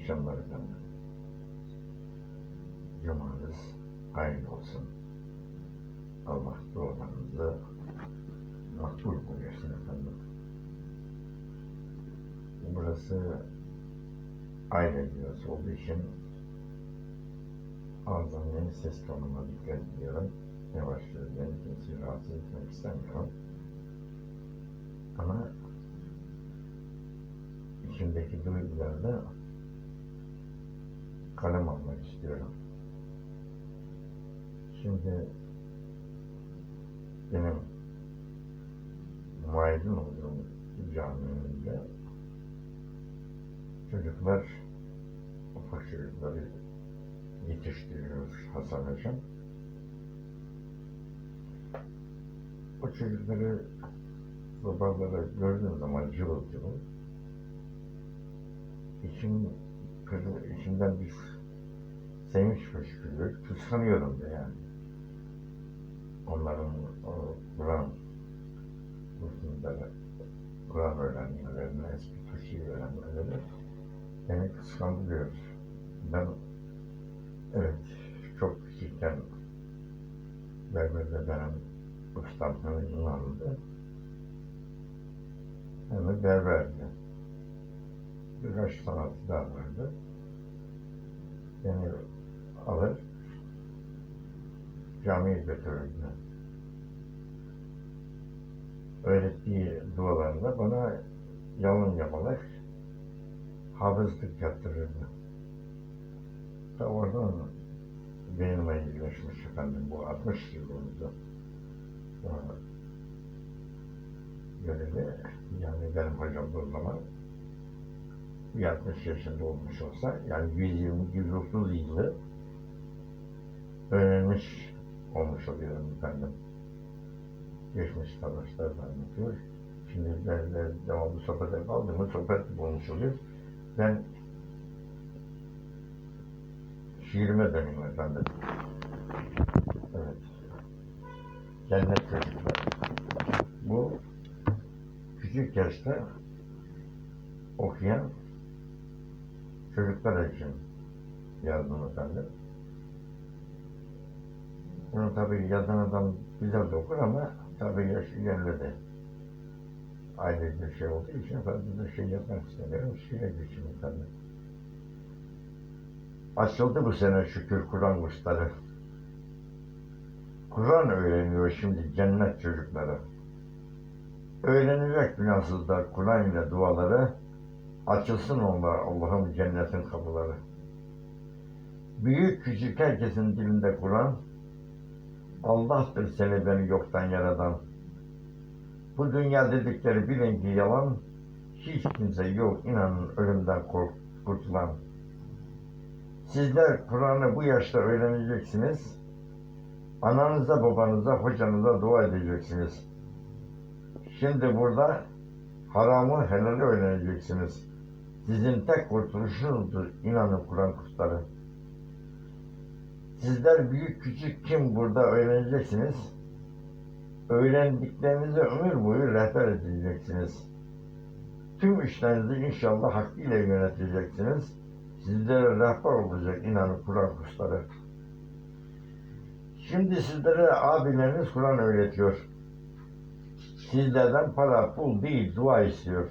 akşamlar efendim. Cumanız hayırlı olsun. Allah dualarınızı makbul buyursun efendim. Burası aile yuvası olduğu için ağzım yeni ses tonuna dikkat ediyorum. Yavaş söylüyorum. Kimseyi rahatsız etmek istemiyorum. Ama içimdeki duygularda kalem almak istiyorum. Şimdi benim muaydın olduğum cami önünde çocuklar ufak çocukları yetiştiriyoruz Hasan Hocam. O çocukları babaları gördüğüm zaman cıvıl cıvıl içim kırdı, içimden bir sevinç fışkırıyor. Kıskanıyorum da yani. Onların o Kur'an kursunda Kur'an öğrenmelerine, eski Türkçeyi öğrenmeleri beni kıskandırıyor. Ben evet çok küçükken berberde benim ustam Yunanlı'dı. Hem de berberdi. Birkaç sanatçı daha vardı. Beni alır camiye götürürdü. Öğrettiği dualarla bana yalın yamalak hafızlık yaptırırdı. Ta oradan benimle ilgileşmiş efendim bu 60 yıl oldu. Yani benim hocam o zaman 60 yaşında olmuş olsa yani 120-130 yılı öğrenmiş olmuş oluyorum efendim. Geçmiş savaşlar da anlatıyor. Şimdi ben de devamlı sohbete kaldığımı sohbet bulmuş oluyor. Ben şiirime döneyim efendim. Evet. Cennet çocuklar. Bu küçük yaşta okuyan çocuklar için yazdım efendim. Bunu tabii yazan adam güzel de okur ama tabii yaş ilerledi. Aile bir şey olduğu için fazla da şey yapmak istemiyorum. Şiire geçeyim efendim. Açıldı bu sene şükür Kur'an kursları. Kur'an öğreniyor şimdi cennet çocukları. Öğrenecek günahsızlar Kur'an ile duaları, açılsın onlar Allah'ım cennetin kapıları. Büyük küçük herkesin dilinde Kur'an, Allah'tır seni beni yoktan yaradan. Bu dünya dedikleri bilin ki yalan, hiç kimse yok inanın ölümden kork kurtulan. Sizler Kur'an'ı bu yaşta öğreneceksiniz. Ananıza, babanıza, hocanıza dua edeceksiniz. Şimdi burada haramı helali öğreneceksiniz. Sizin tek kurtuluşunuzdur inanın Kur'an kursları. Sizler büyük küçük kim burada öğreneceksiniz. Öğrendiklerinizi ömür boyu rehber edeceksiniz. Tüm işlerinizi inşallah hakkıyla yöneteceksiniz. Sizlere rehber olacak inanın Kur'an kursları. Şimdi sizlere abileriniz Kur'an öğretiyor. Sizlerden para, pul değil, dua istiyor.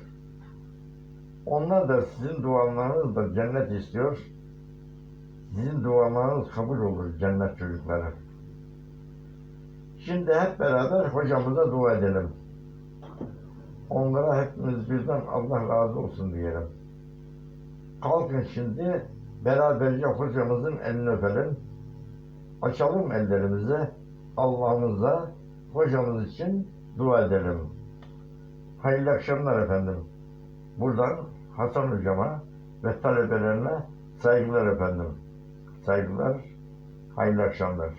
Onlar da sizin dualarınızla cennet istiyor. Sizin dualarınız kabul olur cennet çocukları. Şimdi hep beraber hocamıza dua edelim. Onlara hepimiz birden Allah razı olsun diyelim. Kalkın şimdi beraberce hocamızın elini öpelim. Açalım ellerimizi Allah'ımıza hocamız için dua edelim. Hayırlı akşamlar efendim. Buradan Hasan hocama ve talebelerine saygılar efendim. Saygılar, hayırlı akşamlar.